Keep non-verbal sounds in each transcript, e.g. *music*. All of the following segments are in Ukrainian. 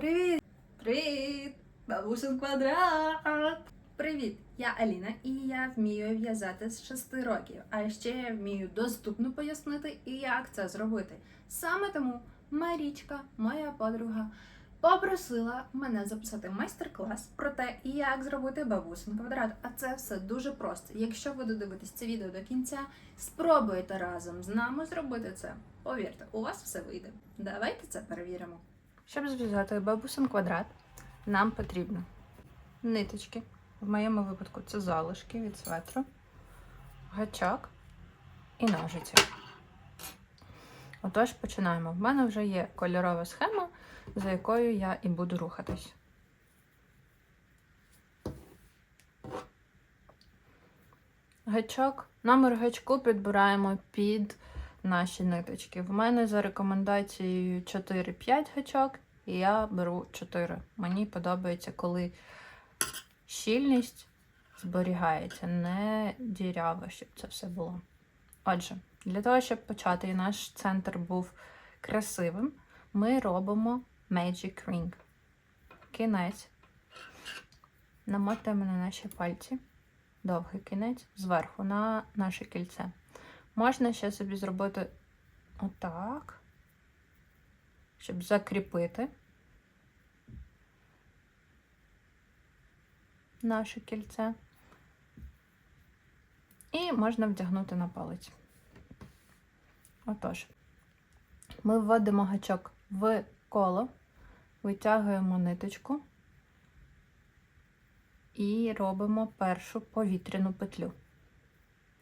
Привіт! Привіт! Бабусин квадрат! Привіт! Я Аліна і я вмію в'язати з 6 років. А ще я вмію доступно пояснити, і як це зробити. Саме тому Марічка, моя подруга, попросила мене записати майстер-клас про те, як зробити бабусин квадрат. А це все дуже просто. Якщо ви додивитесь це відео до кінця, спробуйте разом з нами зробити це. Повірте, у вас все вийде. Давайте це перевіримо. Щоб зв'язати бабусин квадрат, нам потрібно ниточки. В моєму випадку це залишки від светру, гачок і ножиці. Отож, починаємо. В мене вже є кольорова схема, за якою я і буду рухатись. Гачок, номер гачку підбираємо під наші ниточки. В мене за рекомендацією 4-5 гачок, і я беру 4. Мені подобається, коли щільність зберігається, не діряво, щоб це все було. Отже, для того, щоб почати і наш центр був красивим, ми робимо Magic Ring. Кінець. Намотаємо на наші пальці. Довгий кінець зверху на наше кільце. Можна ще собі зробити отак, щоб закріпити наше кільце. І можна вдягнути на палець. Отож, ми вводимо гачок в коло, витягуємо ниточку і робимо першу повітряну петлю.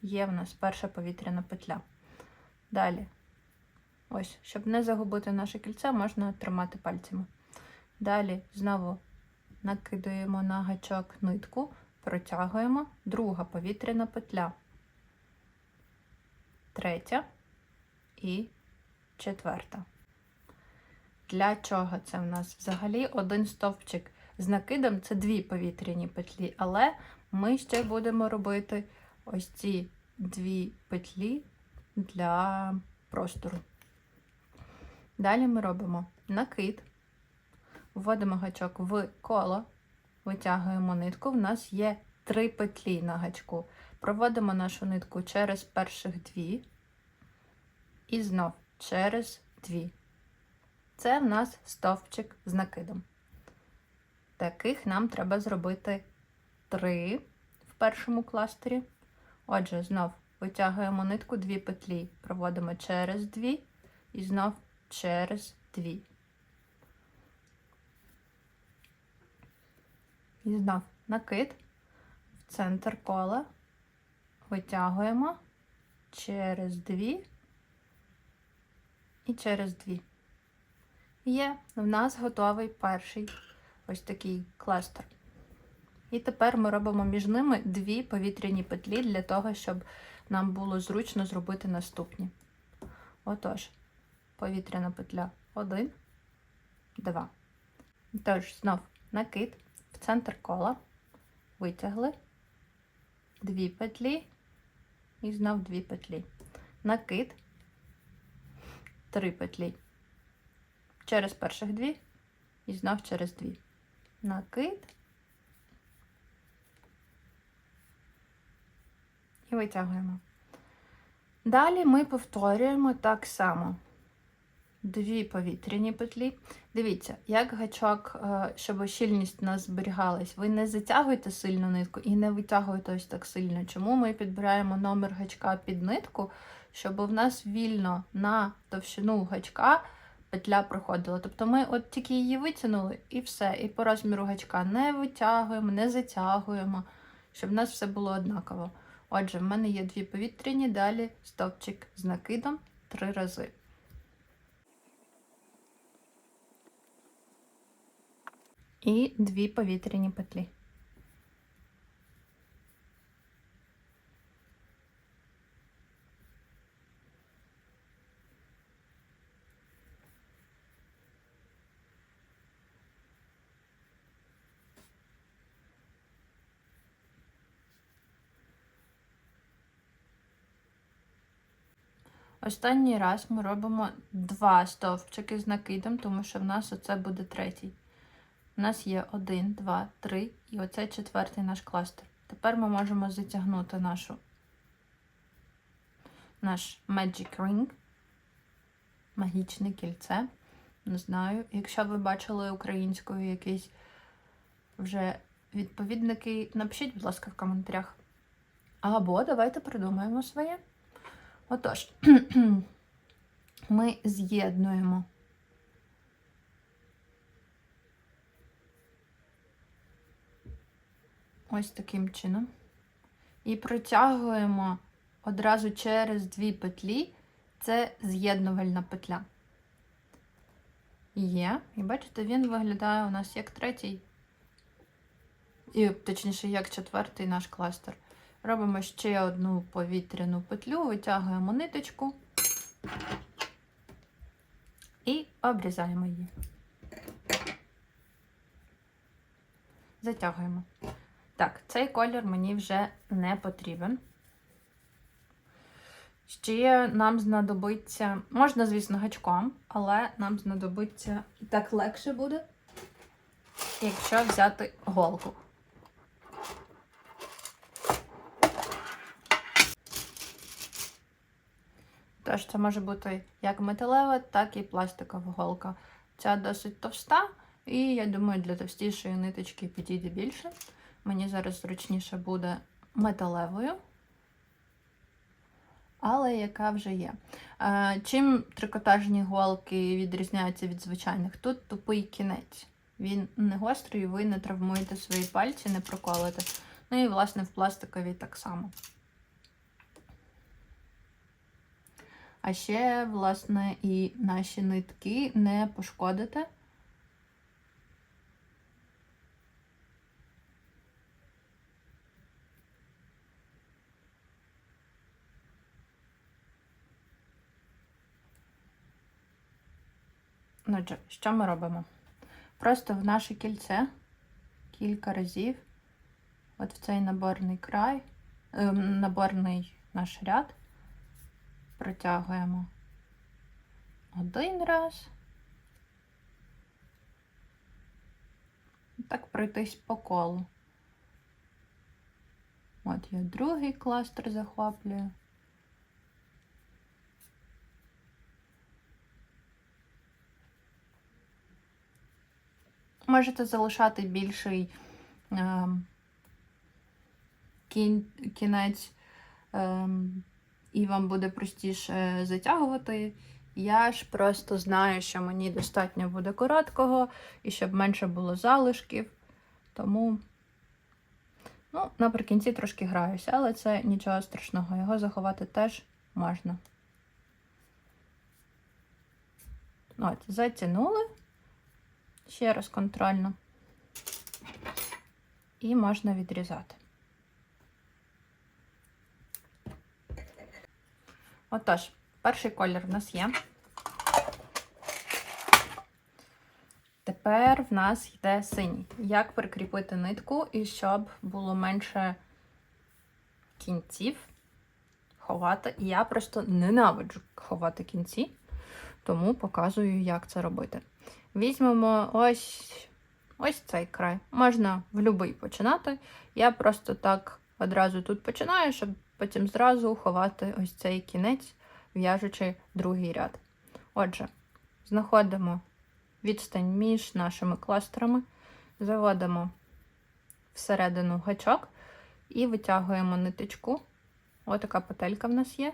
Є в нас перша повітряна петля. Далі, ось, щоб не загубити наше кільце, можна тримати пальцями. Далі знову накидаємо на гачок нитку, протягуємо, друга повітряна петля, третя і четверта. Для чого це в нас? Взагалі один стовпчик з накидом це дві повітряні петлі, але ми ще будемо робити ось ці дві петлі для простору. Далі ми робимо накид, вводимо гачок в коло, витягуємо нитку. В нас є три петлі на гачку. Проводимо нашу нитку через перших дві і знов через дві. Це в нас стовпчик з накидом. Таких нам треба зробити три в першому кластері. Отже, знов витягуємо нитку дві петлі, проводимо через дві і знов через дві. І знов накид в центр кола, витягуємо через дві і через дві. Є в нас готовий перший ось такий кластер. І тепер ми робимо між ними дві повітряні петлі для того, щоб нам було зручно зробити наступні. Отож, повітряна петля 1, 2. Тож, знов накид в центр кола, витягли дві петлі і знов дві петлі. Накид, три петлі. Через перших дві і знов через дві. Накид. Витягуємо. Далі ми повторюємо так само. Дві повітряні петлі. Дивіться, як гачок, е, щоб щільність у нас зберігалась, ви не затягуєте сильно нитку і не витягуєте ось так сильно. Чому ми підбираємо номер гачка під нитку, щоб в нас вільно на товщину гачка петля проходила. Тобто ми от тільки її витягнули і все. І по розміру гачка не витягуємо, не затягуємо, щоб в нас все було однаково. Отже, в мене є дві повітряні, далі стовпчик з накидом три рази. І дві повітряні петлі. Останній раз ми робимо два стовпчики з накидом, тому що в нас оце буде третій. У нас є один, два, три, і оце четвертий наш кластер. Тепер ми можемо затягнути нашу, наш Magic Ring, магічне кільце. Не знаю. Якщо ви бачили українською якийсь вже відповідники, напишіть, будь ласка, в коментарях. Або давайте придумаємо своє. Отож, *clears throat* ми з'єднуємо ось таким чином. І протягуємо одразу через дві петлі. Це з'єднувальна петля. Є. І бачите, він виглядає у нас як третій, і точніше, як четвертий наш кластер. Робимо ще одну повітряну петлю, витягуємо ниточку і обрізаємо її. Затягуємо. Так, цей колір мені вже не потрібен. Ще нам знадобиться, можна, звісно, гачком, але нам знадобиться так легше буде, якщо взяти голку. Тож це може бути як металева, так і пластикова голка. Ця досить товста, і я думаю, для товстішої ниточки підійде більше. Мені зараз зручніше буде металевою, але яка вже є. Чим трикотажні голки відрізняються від звичайних? Тут тупий кінець. Він не гострий, ви не травмуєте свої пальці, не проколите. Ну і, власне, в пластиковій так само. А ще, власне, і наші нитки не пошкодите. Отже, що ми робимо? Просто в наше кільце кілька разів, от в цей наборний край, е, наборний наш ряд, протягуємо один раз. Так пройтись по колу. От я другий кластер захоплюю. Можете залишати більший е, кін, кінець, е, і вам буде простіше затягувати. Я ж просто знаю, що мені достатньо буде короткого і щоб менше було залишків. Тому, ну, наприкінці трошки граюся, але це нічого страшного. Його заховати теж можна. От, затягнули. Ще раз контрольно. І можна відрізати. Отож, перший колір в нас є. Тепер в нас йде синій. Як прикріпити нитку і щоб було менше кінців ховати. Я просто ненавиджу ховати кінці, тому показую, як це робити. Візьмемо ось ось цей край. Можна в будь-який починати. Я просто так одразу тут починаю, щоб потім зразу ховати ось цей кінець, в'яжучи другий ряд. Отже, знаходимо відстань між нашими кластерами, заводимо всередину гачок і витягуємо ниточку. Отака петелька в нас є.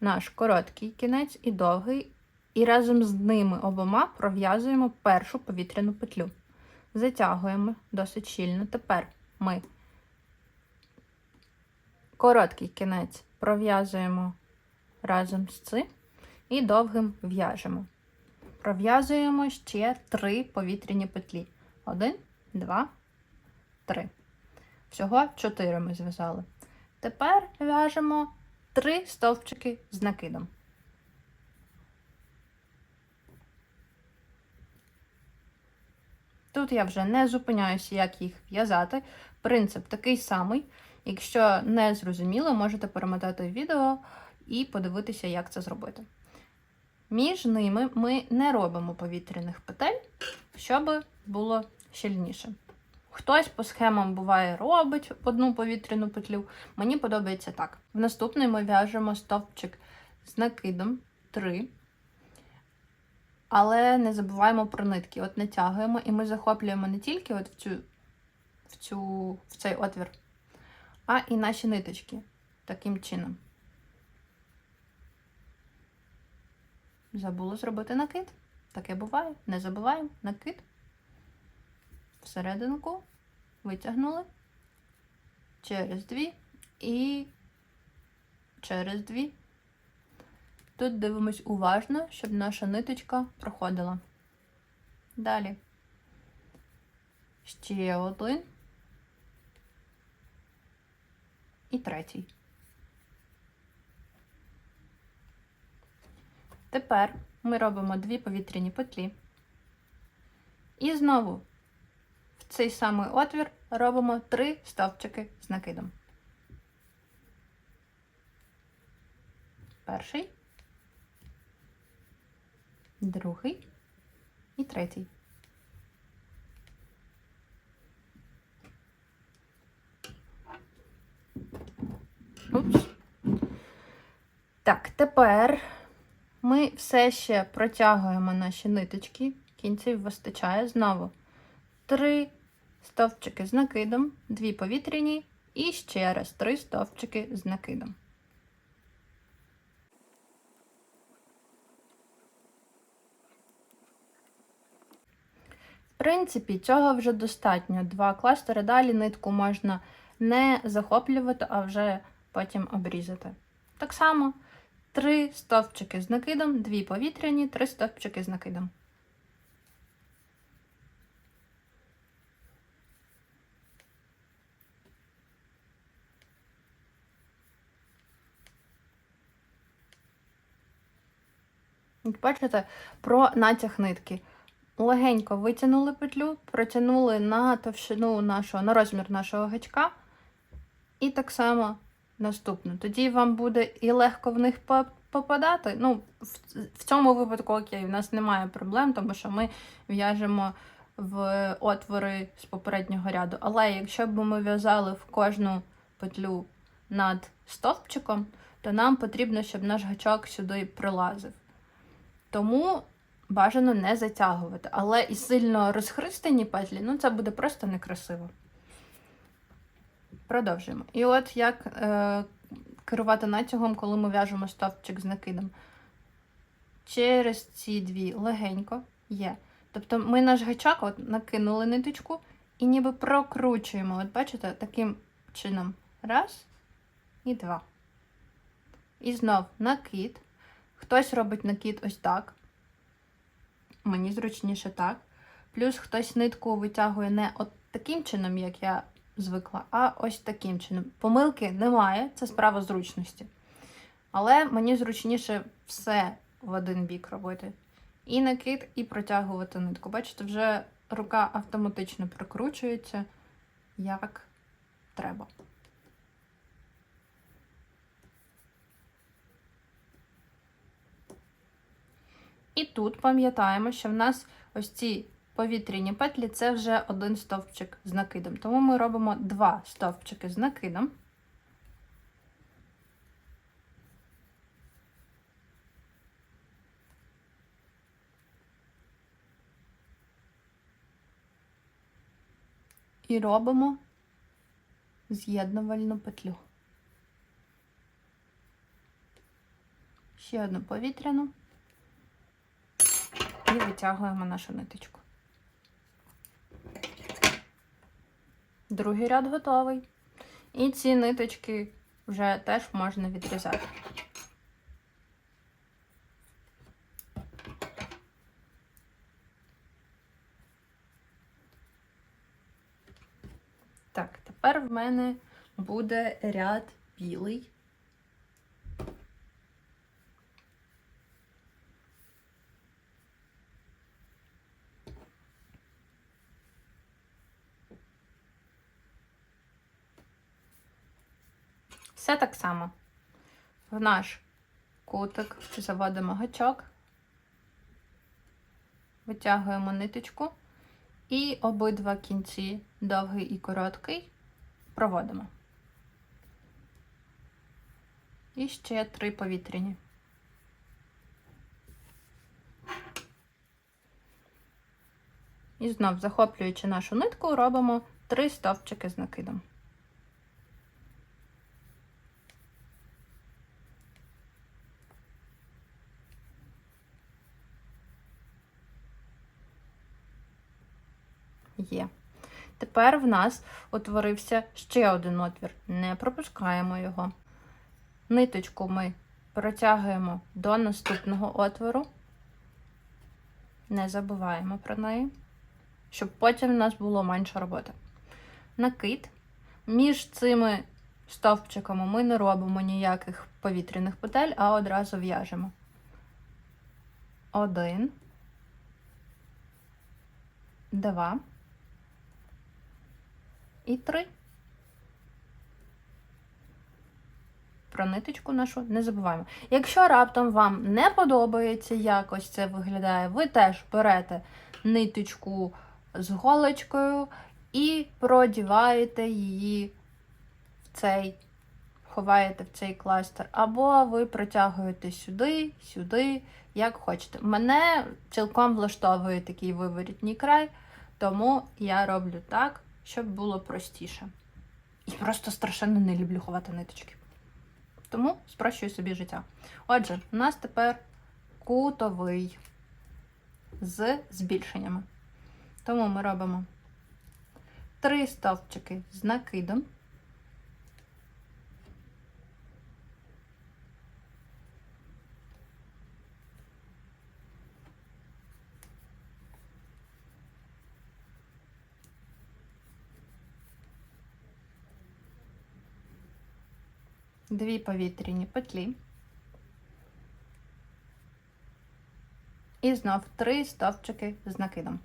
Наш короткий кінець і довгий. І разом з ними обома пров'язуємо першу повітряну петлю. Затягуємо досить щільно. Тепер ми короткий кінець пров'язуємо разом з цим і довгим в'яжемо. Пров'язуємо ще три повітряні петлі. Один, два, три. Всього чотири ми зв'язали. Тепер в'яжемо три стовпчики з накидом. Тут я вже не зупиняюся, як їх в'язати. Принцип такий самий. Якщо не зрозуміло, можете перемотати відео і подивитися, як це зробити. Між ними ми не робимо повітряних петель, щоб було щільніше. Хтось по схемам буває робить одну повітряну петлю. Мені подобається так. В наступний ми в'яжемо стовпчик з накидом 3. Але не забуваємо про нитки. От натягуємо, і ми захоплюємо не тільки от в, цю, в, цю, в цей отвір, а і наші ниточки таким чином. Забула зробити накид. Таке буває. Не забуваємо накид. Всерединку витягнули через дві і через дві. Тут дивимось уважно, щоб наша ниточка проходила. Далі. Ще один. І третій. Тепер ми робимо дві повітряні петлі. І знову в цей самий отвір робимо три стовпчики з накидом. Перший, другий і третій. Упс. Так, тепер ми все ще протягуємо наші ниточки, кінців вистачає знову. Три стовпчики з накидом, дві повітряні і ще раз три стовпчики з накидом. В принципі, цього вже достатньо. Два кластери. Далі нитку можна не захоплювати, а вже потім обрізати. Так само три стовпчики з накидом, дві повітряні, три стовпчики з накидом. Бачите, про натяг нитки. Легенько витягнули петлю, протягнули на товщину нашого, на розмір нашого гачка. І так само наступну. Тоді вам буде і легко в них попадати. Ну, в, цьому випадку, окей, в нас немає проблем, тому що ми в'яжемо в отвори з попереднього ряду. Але якщо б ми в'язали в кожну петлю над стовпчиком, то нам потрібно, щоб наш гачок сюди прилазив. Тому бажано не затягувати. Але і сильно розхристані петлі, ну це буде просто некрасиво. Продовжуємо. І от як е, керувати натягом, коли ми в'яжемо стовпчик з накидом. Через ці дві легенько є. Тобто ми наш гачок от накинули ниточку і ніби прокручуємо. От бачите, таким чином. Раз і два. І знов накид. Хтось робить накид ось так. Мені зручніше так. Плюс хтось нитку витягує не от таким чином, як я звикла, а ось таким чином. Помилки немає, це справа зручності. Але мені зручніше все в один бік робити. І накид, і протягувати нитку. Бачите, вже рука автоматично прокручується, як треба. І тут пам'ятаємо, що в нас ось ці повітряні петлі це вже один стовпчик з накидом. Тому ми робимо два стовпчики з накидом. І робимо з'єднувальну петлю. Ще одну повітряну і витягуємо нашу ниточку. Другий ряд готовий. І ці ниточки вже теж можна відрізати. Так, тепер в мене буде ряд білий. Все так само. В наш кутик заводимо гачок, витягуємо ниточку І обидва кінці, довгий і короткий, проводимо. І ще три повітряні. І знов, захоплюючи нашу нитку, робимо три стовпчики з накидом. Є. Тепер в нас утворився ще один отвір. Не пропускаємо його. Ниточку ми протягуємо до наступного отвору. Не забуваємо про неї, щоб потім в нас було менше роботи. Накид. Між цими стовпчиками ми не робимо ніяких повітряних петель, а одразу в'яжемо. Один. Два. І три. Про ниточку нашу не забуваємо. Якщо раптом вам не подобається, як ось це виглядає, ви теж берете ниточку з голочкою і продіваєте її в цей, ховаєте в цей кластер. Або ви протягуєте сюди, сюди, як хочете. Мене цілком влаштовує такий виворітній край, тому я роблю так, щоб було простіше. І просто страшенно не люблю ховати ниточки. Тому спрощую собі життя. Отже, у нас тепер кутовий з збільшеннями. Тому ми робимо три стовпчики з накидом. Дві повітряні петлі. І знов три стовпчики з накидом.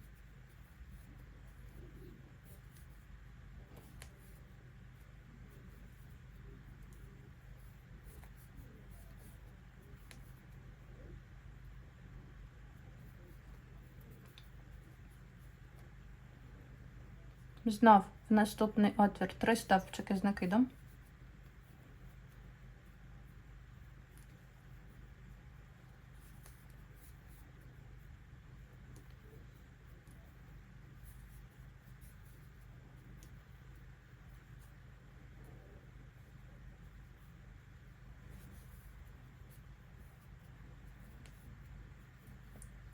Знов в наступний отвір три стовпчики з накидом.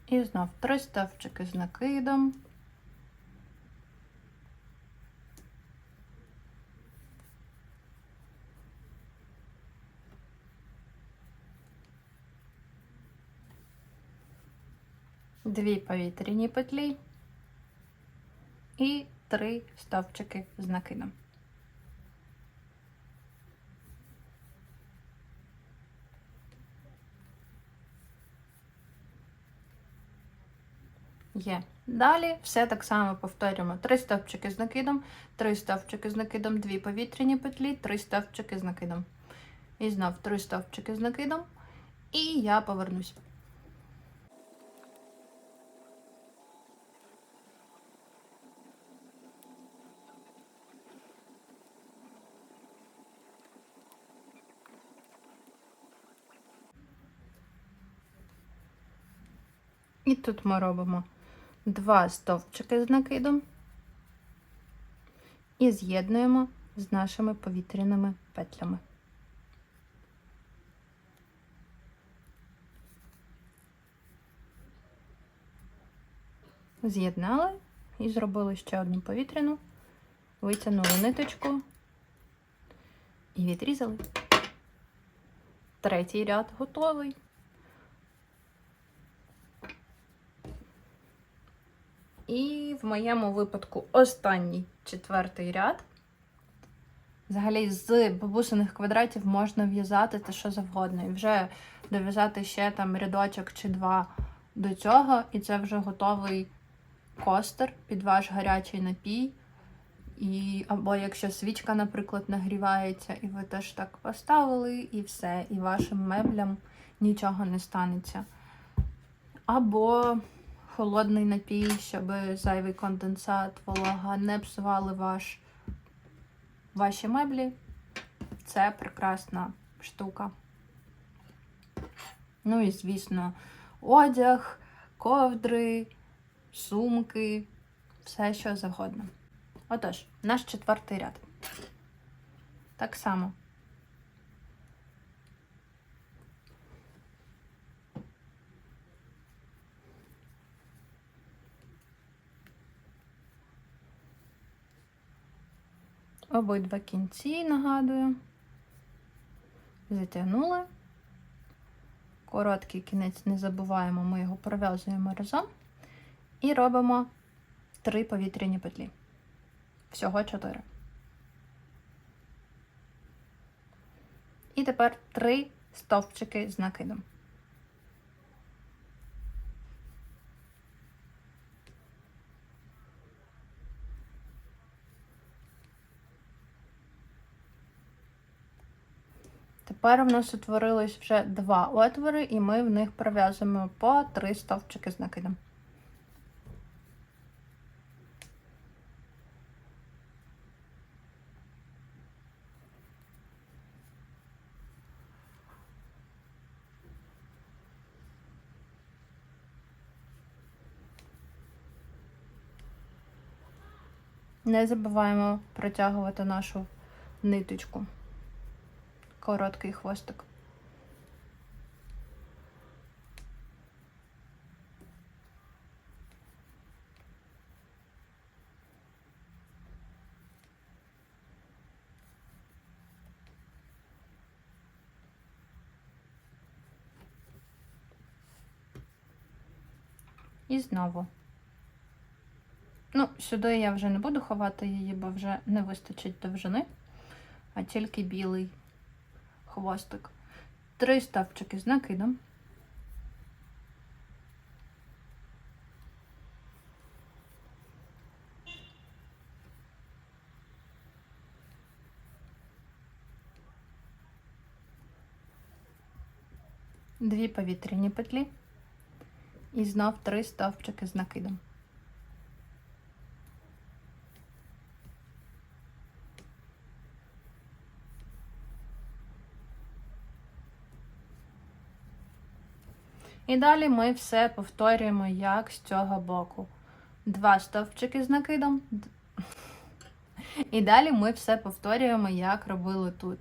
І знов три стовпчики з накидом. Дві повітряні петлі і три стовпчики з накидом. Є. Далі все так само повторюємо. Три стовпчики з накидом, три стовпчики з накидом, дві повітряні петлі, три стовпчики з накидом. І знов три стовпчики з накидом. І я повернусь. І тут ми робимо два стовпчики з накидом і з'єднуємо з нашими повітряними петлями. З'єднали і зробили ще одну повітряну, витягнули ниточку і відрізали. Третій ряд готовий. І в моєму випадку останній четвертий ряд. Взагалі, з бабусиних квадратів можна в'язати те, що завгодно. І вже дов'язати ще там рядочок чи два до цього, і це вже готовий костер під ваш гарячий напій. І, Або якщо свічка, наприклад, нагрівається, і ви теж так поставили, і все, і вашим меблям нічого не станеться. Або холодний напій, щоб зайвий конденсат, волога не псували ваш, ваші меблі. Це прекрасна штука. Ну і, звісно, одяг, ковдри, сумки, все що завгодно. Отож, наш четвертий ряд. Так само. Обидва кінці, нагадую. Затягнули. Короткий кінець не забуваємо, ми його пров'язуємо разом. І робимо три повітряні петлі. Всього чотири. І тепер три стовпчики з накидом. Тепер в нас утворилось вже два отвори, і ми в них пров'язуємо по три стовпчики з накидом. Не забуваємо протягувати нашу ниточку. Короткий хвостик. І знову. Ну, сюди я вже не буду ховати її, бо вже не вистачить довжини, а тільки білий хвостик. Три ставчики з накидом. Дві повітряні петлі і знов три стовпчики з накидом. І далі ми все повторюємо як з цього боку. Два стовпчики з накидом. І далі ми все повторюємо, як робили тут.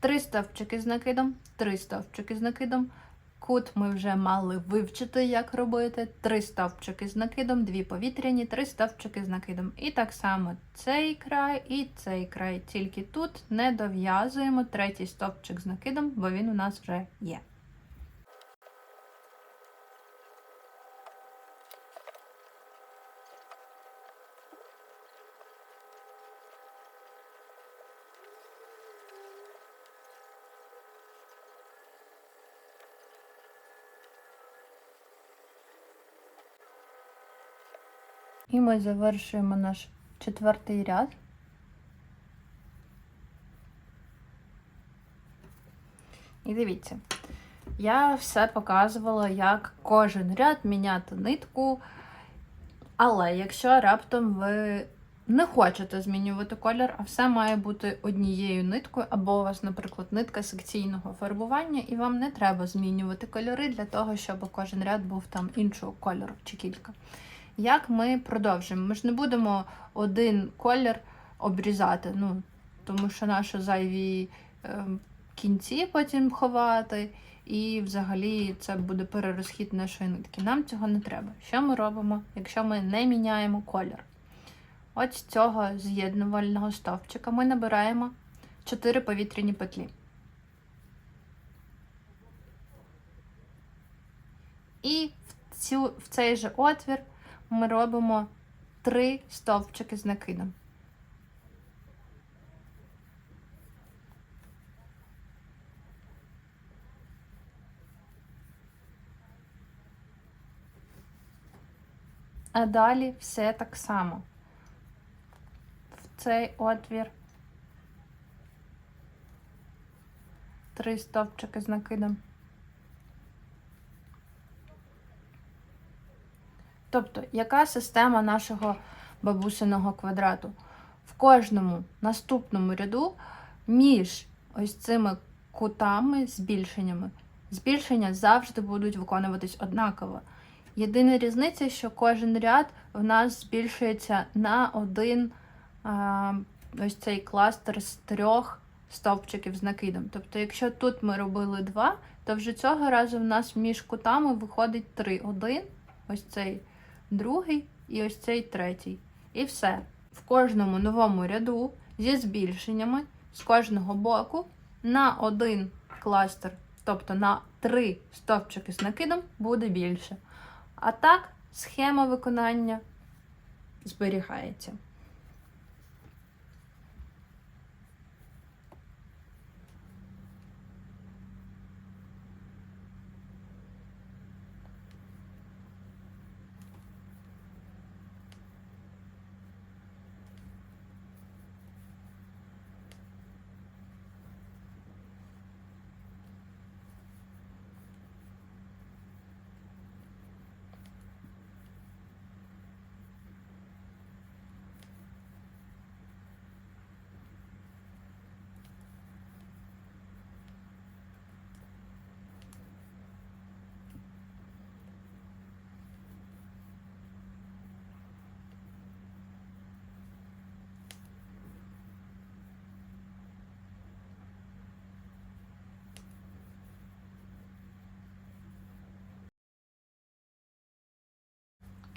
Три стовпчики з накидом, три стовпчики з накидом. Кут ми вже мали вивчити, як робити. Три стовпчики з накидом, дві повітряні, три стовпчики з накидом. І так само цей край і цей край. Тільки тут не дов'язуємо третій стовпчик з накидом, бо він у нас вже є. І ми завершуємо наш четвертий ряд. І дивіться, я все показувала, як кожен ряд міняти нитку. Але якщо раптом ви не хочете змінювати колір, а все має бути однією ниткою, або у вас, наприклад, нитка секційного фарбування, і вам не треба змінювати кольори для того, щоб кожен ряд був там іншого кольору чи кілька. Як ми продовжимо? Ми ж не будемо один колір обрізати, ну, тому що наші зайві е, кінці потім ховати, і взагалі це буде перерозхід нашої нитки. Нам цього не треба. Що ми робимо, якщо ми не міняємо колір? От з цього з'єднувального стовпчика ми набираємо 4 повітряні петлі. І в, цю, в цей же отвір ми робимо 3 стовпчики з накидом. А далі все так само. В цей отвір три стовпчики з накидом. Тобто, яка система нашого бабусиного квадрату? В кожному наступному ряду між ось цими кутами, збільшеннями, збільшення завжди будуть виконуватись однаково. Єдина різниця, що кожен ряд в нас збільшується на один а, ось цей кластер з трьох стовпчиків з накидом. Тобто, якщо тут ми робили два, то вже цього разу в нас між кутами виходить три. Один, ось цей другий і ось цей третій. І все. В кожному новому ряду зі збільшеннями з кожного боку на один кластер, тобто на три стовпчики з накидом, буде більше. А так, схема виконання зберігається.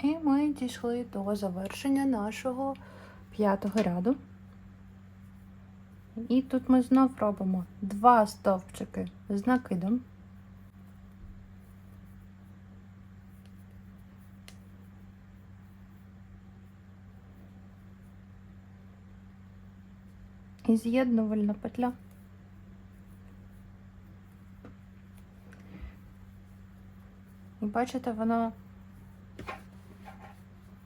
І ми дійшли до завершення нашого п'ятого ряду. І тут ми знов робимо два стовпчики з накидом. І з'єднувальна петля. І бачите, воно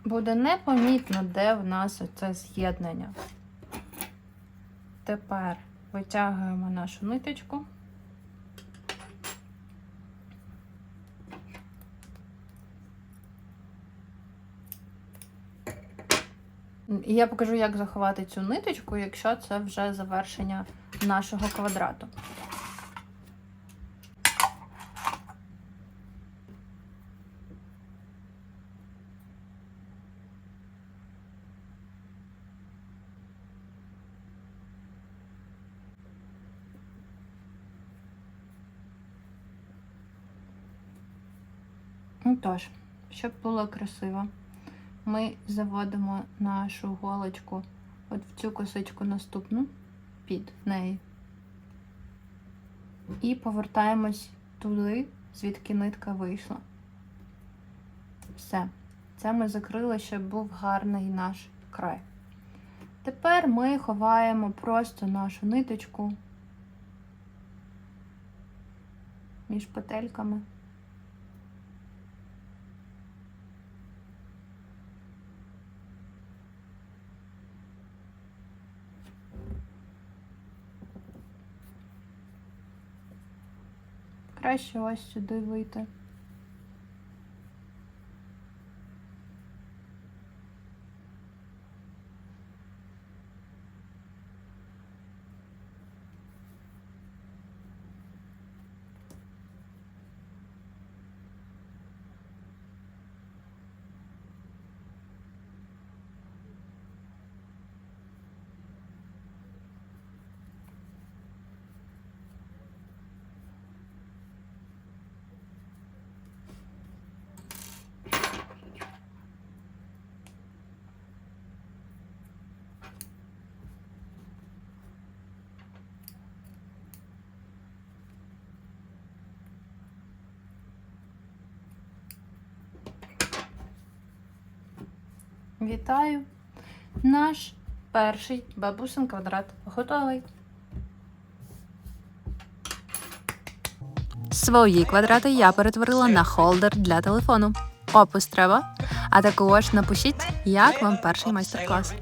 буде непомітно, де в нас оце з'єднання. Тепер витягуємо нашу ниточку. Я покажу, як заховати цю ниточку, якщо це вже завершення нашого квадрату. Ну тож, щоб було красиво, ми заводимо нашу голочку от в цю косичку наступну під неї. І повертаємось туди, звідки нитка вийшла. Все. Це ми закрили, щоб був гарний наш край. Тепер ми ховаємо просто нашу ниточку між петельками. Краще ось сюди вийти. Вітаю! Наш перший бабусин квадрат готовий. Свої квадрати я перетворила на холдер для телефону. Опис треба. А також напишіть, як вам перший майстер-клас.